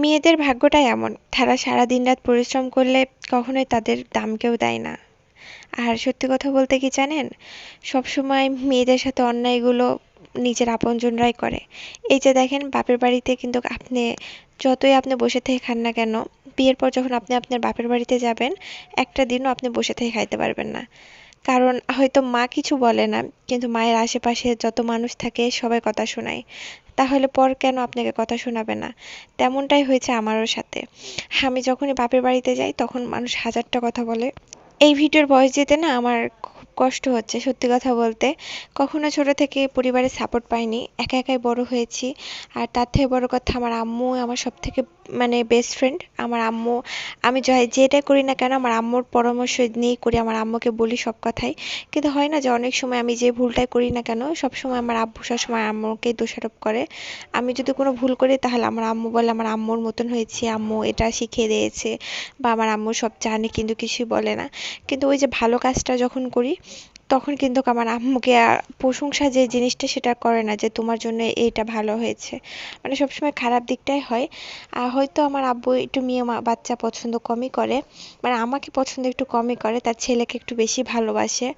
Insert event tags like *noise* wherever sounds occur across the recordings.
মেয়েদের ভাগ্যটাই এমন। তারা সারা দিন রাত পরিশ্রম করলে কখনোই তাদের দাম কেউ দেয় না। আর সত্যি কথা বলতে কি জানেন? সবসময় মেয়েদের সাথে অন্যায়গুলো নিজের আপনজনরাই করে। এই যে দেখেন, বাপের বাড়িতে কিন্তু আপনি যতই আপনি বসে থেকে খান না কেন, বিয়ের পর যখন আপনি আপনার বাপের বাড়িতে যাবেন, একটা দিনও আপনি বসে থেকে খাইতে পারবেন না। কারণ হয়তো মা কিছু বলে না, কিন্তু মায়ের আশেপাশে যত মানুষ থাকে সবাই কথা শোনায়। তাহলে পর কেন আপনাকে কথা শোনাবে না? তেমনটাই হয়েছে আমারও সাথে। আমি যখনই বাপের বাড়িতে যাই, তখন মানুষ হাজারটা কথা বলে। এই ভিডিওর বয়স যেতে না আমার খুব কষ্ট হচ্ছে, সত্যি কথা বলতে। কখনো ছোট থেকে পরিবারের সাপোর্ট পাইনি। একা একাই বড় হয়েছি। আর তার থেকে বড় কথা আমার আম্মু আমার সব থেকে মানে বেস্ট ফ্রেন্ড আমার আম্মু, আমি যেটা করি না কেন আমার আম্মুর পরামর্শ নিয়েই করি, আমার আম্মুকে বলি সব কথাই। কিন্তু হয় না যে অনেক সময় আমি যে ভুলটাই করি না কেন, সব সময় আমার আব্বু সবসময় আম্মুকেই দোষারোপ করে। আমি যদি কোনো ভুল করি তাহলে আমার আম্মু বলে, আমার আম্মুর মতন হয়েছে, আম্মু এটা শিখিয়ে দিয়েছে। বা আমার আম্মু সব জানে, কিন্তু কিছুই বলে না। কিন্তু ওই যে ভালো কাজটা যখন করি তখন কিন্তু আমার আম্মুকে প্রশংসা যে জিনিসটা সেটা করে না, যে তোমার জন্য এইটা ভালো হয়েছে। মানে সবসময় খারাপ দিকটাই হয়। আর হয়তো আমার আব্বু একটু মেয়ে বাচ্চা পছন্দ কমই করে। মানে আমাকে পছন্দ একটু কমই করে, তার ছেলেকে একটু বেশি ভালোবাসে।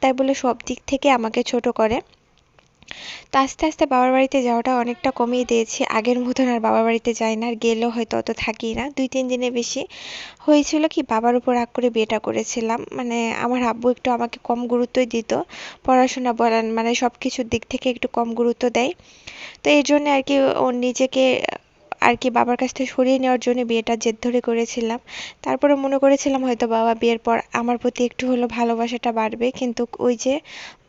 তাই বলে সব দিক থেকে আমাকে ছোট করে। তো আস্তে আস্তে বাবার বাড়িতে যাওয়াটা অনেকটা কমিয়ে দিয়েছি। আগের মতন আর বাবার বাড়িতে যাই না, আর গেলেও হয়তো অত থাকি না। দুই, তিন দিনে বেশি। হয়েছিল কি, বাবার উপর রাগ করে বিয়েটা করেছিলাম। মানে আমার আব্বু একটু আমাকে কম গুরুত্বই দিত। পড়াশোনা বলেন মানে সব কিছুর দিক থেকে একটু কম গুরুত্ব দেয়। তো এই জন্য আর কি ও নিজেকে আর কি বাবার কাছ থেকে সরিয়ে নেওয়ার জন্য বিয়েটা জেদ ধরে করেছিলাম। তারপরে মনে করেছিলাম হয়তো বাবা বিয়ের পর আমার প্রতি একটু হলেও ভালোবাসাটা বাড়বে। কিন্তু ওই যে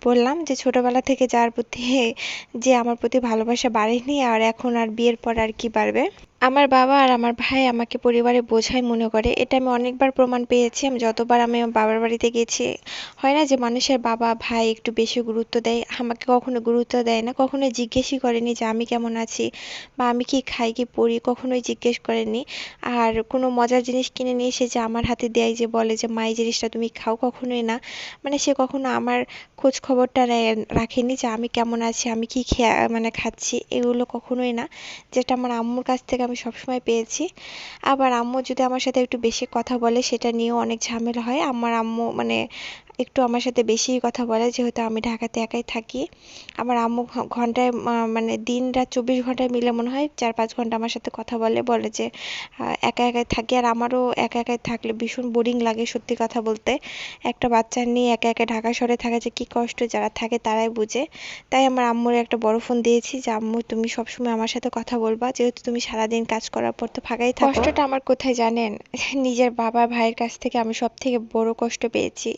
বললাম যে ছোটোবেলা থেকে যার প্রতি যে আমার প্রতি ভালোবাসা বাড়েনি আর এখন আর বিয়ের পর আর কি বাড়বে। আমার বাবা আর আমার ভাই আমাকে পরিবারে বোঝাই মনে করে। এটা আমি অনেকবার প্রমাণ পেয়েছি। আমি যতবার আমি বাবার বাড়িতে গেছি, হয় না যে মানুষের বাবা, ভাই একটু বেশি গুরুত্ব দেয়, আমাকে কখনো গুরুত্ব দেয় না কখনো জিজ্ঞেসই করেনি যে আমি কেমন আছি বা আমি কি খাই, কি পড়ি, কখনোই জিজ্ঞেস করেনি। আর কোনো মজার জিনিস কিনে নিয়ে এসে যে আমার হাতে দেয় যে বলে যে, মা, এই জিনিসটা তুমি খাও। কখনোই না। মানে সে কখনো আমার খোঁজ খবরটা রাখেনি যে আমি কেমন আছি, আমি কি খেয়ে মানে খাচ্ছি, এগুলো কখনোই না। যেটা আমার আম্মুর কাছ থেকে আমি সবসময় পেয়েছি। আবার আম্মু যদি আমার সাথে একটু বেশি কথা বলে, সেটা নিয়েও অনেক ঝামেলা হয়। আমার আম্মু মানে একটু আমার সাথে বেশিই কথা বলে, যেহেতু আমি ঢাকাতে একাই থাকি। আমার আম্মু ঘন্টায় মানে দিন রাত চব্বিশ ঘন্টায় মিলে মনে হয় চার পাঁচ ঘণ্টা আমার সাথে কথা বলে বলে যে একা একাই থাকি। আর আমারও একা একাই থাকলে ভীষণ বোরিং লাগে সত্যি কথা বলতে। একটা বাচ্চা নিয়ে একা একা ঢাকা শহরে থাকা যে কী কষ্ট যারা থাকে তারাই বুঝে। তাই আমার আম্মুর একটা বড় ফোন দিয়েছি যে, আম্মু, তুমি সবসময় আমার সাথে কথা বলবা। যেহেতু তুমি সারাদিন কাজ করার পর তো ফাঁকাই থাকো। কষ্টটা আমার কোথায় জানেন? *laughs* নিজের বাবা ভাইয়ের কাছ থেকে আমি সব থেকে বড় কষ্ট পেয়েছি।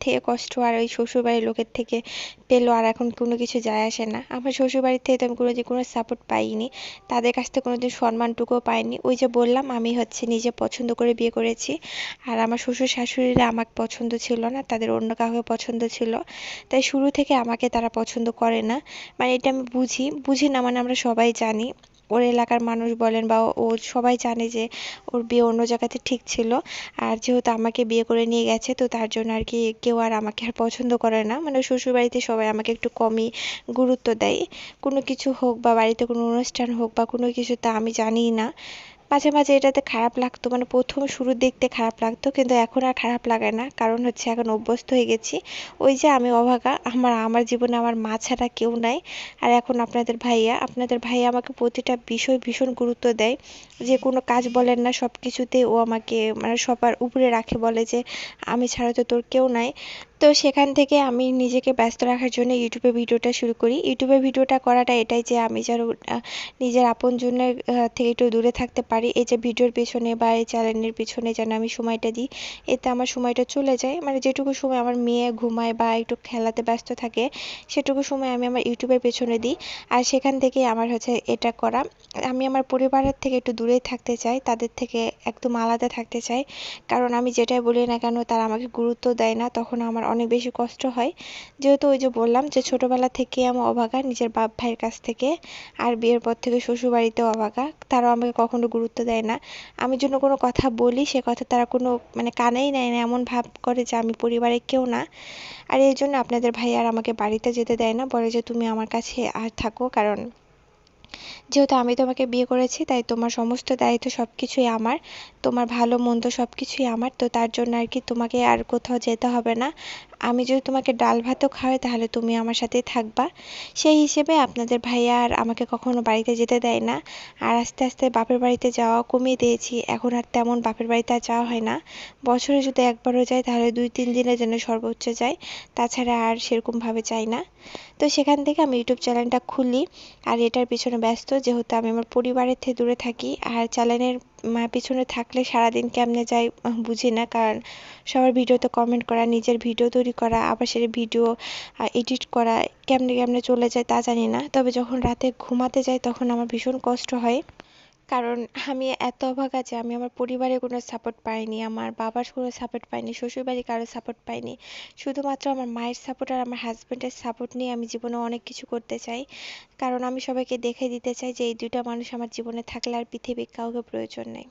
থেকে কষ্ট আর ওই শ্বশুরবাড়ির লোকের থেকে পেলেও আর এখন কোনো কিছু যায় আসে না। আমার শ্বশুরবাড়ির থেকে তো আমি কোনো দিন কোনো সাপোর্ট পাইনি। তাদের কাছ থেকে কোনো দিন সম্মানটুকুও পাইনি। ওই যে বললাম, আমি হচ্ছে নিজে পছন্দ করে বিয়ে করেছি। আর আমার শ্বশুর শাশুড়িরা আমাকে পছন্দ ছিল না, তাদের অন্য কাউকে পছন্দ ছিল। তাই শুরু থেকে আমাকে তারা পছন্দ করে না। মানে এটা আমি বুঝি। বুঝি না মানে আমরা সবাই জানি। ওর এলাকার মানুষ বলেন বা ও সবাই জানে যে ওর বিয়ে অন্য জায়গাতে ঠিক ছিল। আর যেহেতু আমাকে বিয়ে করে নিয়ে গেছে, তো তার জন্য আর কি কেউ আর আমাকে আর পছন্দ করে না। মানে শ্বশুরবাড়িতে সবাই আমাকে একটু কমই গুরুত্ব দেয়। কোনো কিছু হোক বা বাড়িতে কোনো অনুষ্ঠান হোক বা কোনো কিছু তা আমি জানিই না। মাঝে মাঝে এটাতে খারাপ লাগতো মানে প্রথম শুরুর দেখতে খারাপ লাগতো, কিন্তু এখন আর খারাপ লাগে না। কারণ হচ্ছে এখন অভ্যস্ত হয়ে গেছি। ওই যে আমি অভাগা, আমার আমার জীবনে আমার মা ছাড়া কেউ নাই। আর এখন আপনাদের ভাইয়া আপনাদের ভাইয়া আমাকে প্রতিটা বিষয় ভীষণ গুরুত্ব দেয়। যে কোনো কাজ বলেন না, সব কিছুতেই ও আমাকে মানে সবার উপরে রাখে, বলে যে আমি ছাড়া তো তোর কেউ নাই। তো সেখান থেকে আমি নিজেকে ব্যস্ত রাখার জন্য ইউটিউবে ভিডিওটা শুরু করি। ইউটিউবে ভিডিওটা করাটা এটাই যে আমি যেন নিজের আপনজনের থেকে একটু দূরে থাকতে পারি। এই যে ভিডিওর পেছনে বা এই চ্যানেলের পিছনে যেন আমি সময়টা দিই, এতে আমার সময়টা চলে যায়। মানে যেটুকু সময় আমার মেয়ে ঘুমায় বা একটু খেলাতে ব্যস্ত থাকে, সেটুকু সময় আমি আমার ইউটিউবের পেছনে দিই। আর সেখান থেকেই আমার হচ্ছে এটা করা। আমি আমার পরিবারের থেকে একটু দূরেই থাকতে চাই, তাদের থেকে একদম আলাদা থাকতে চাই। কারণ আমি যেটাই বলি না কেন, তারা আমাকে গুরুত্ব দেয় না, তখন আমার অনেক বেশি কষ্ট হয়। যেহেতু ওই যে বললাম যে ছোটোবেলা থেকে আমি অভাগা নিজের বাপ ভাইয়ের কাছ থেকে, আর বিয়ের পর থেকে শ্বশুরবাড়িতেও অভাগা তারাও আমাকে কখনো গুরুত্ব দেয় না। আমি জন্য কোনো কথা বলি, সে কথা তারা কোনো মানে কানেই নেয় না, এমন ভাব করে যে আমি পরিবারের কেউ না। আর এই জন্য আপনাদের ভাই আর আমাকে বাড়িতে যেতে দেয় না, বলে যে তুমি আমার কাছে আর থাকো, কারণ যেহেতু আমি তোমাকে বিয়ে করেছি, তাই তোমার সমস্ত দায়িত্ব সব কিছুই আমার, তোমার ভালো মন্দ সব কিছুই আমার, তো তার জন্য আর কি তোমাকে আর কোথাও যেতে হবে না। আমি যদি তোমাকে ডাল ভাতও খাওয়াই, তাহলে তুমি আমার সাথেই থাকবা। সেই হিসেবে আপনাদের ভাইয়া আর আমাকে কখনো বাড়িতে যেতে দেয় না। আর আস্তে আস্তে বাপের বাড়িতে যাওয়া কমিয়ে দিয়েছি। এখন আর তেমন বাপের বাড়িতে আর যাওয়া হয় না। বছরে যদি একবারও যাই, তাহলে দুই তিন দিনের জন্য সর্বোচ্চ যাই। তাছাড়া আর সেরকমভাবে যাই না। তো সেখান থেকে আমি ইউটিউব চ্যানেলটা খুলি। আর এটার পিছনে ব্যস্ত, যেহেতু আমি আমার পরিবারের থেকে দূরে থাকি। আর চ্যানেলের পিছনে থাকলে সারাদিন কেমনে যায় বুঝি না। কারণ সবার ভিডিওতে কমেন্ট করা, নিজের ভিডিও তৈরি করা, আবার সেটা ভিডিও এডিট করা, কেমনে কেমনে চলে যায় তা জানি না। তবে যখন রাতে ঘুমাতে যাই, তখন আমার ভীষণ কষ্ট হয়। কারণ আমি এত অভাগা যে আমি আমার পরিবারের কোনো সাপোর্ট পাইনি, আমার বাবার কোনো সাপোর্ট পাইনি শ্বশুরবাড়ির কারও সাপোর্ট পাইনি। শুধুমাত্র আমার মায়ের সাপোর্ট আর আমার হাজব্যান্ডের সাপোর্ট নিয়ে আমি জীবনে অনেক কিছু করতে চাই। কারণ আমি সবাইকে দেখে দিতে চাই যে এই দুইটা মানুষ আমার জীবনে থাকলে আর পৃথিবীর কাউকে প্রয়োজন নেই।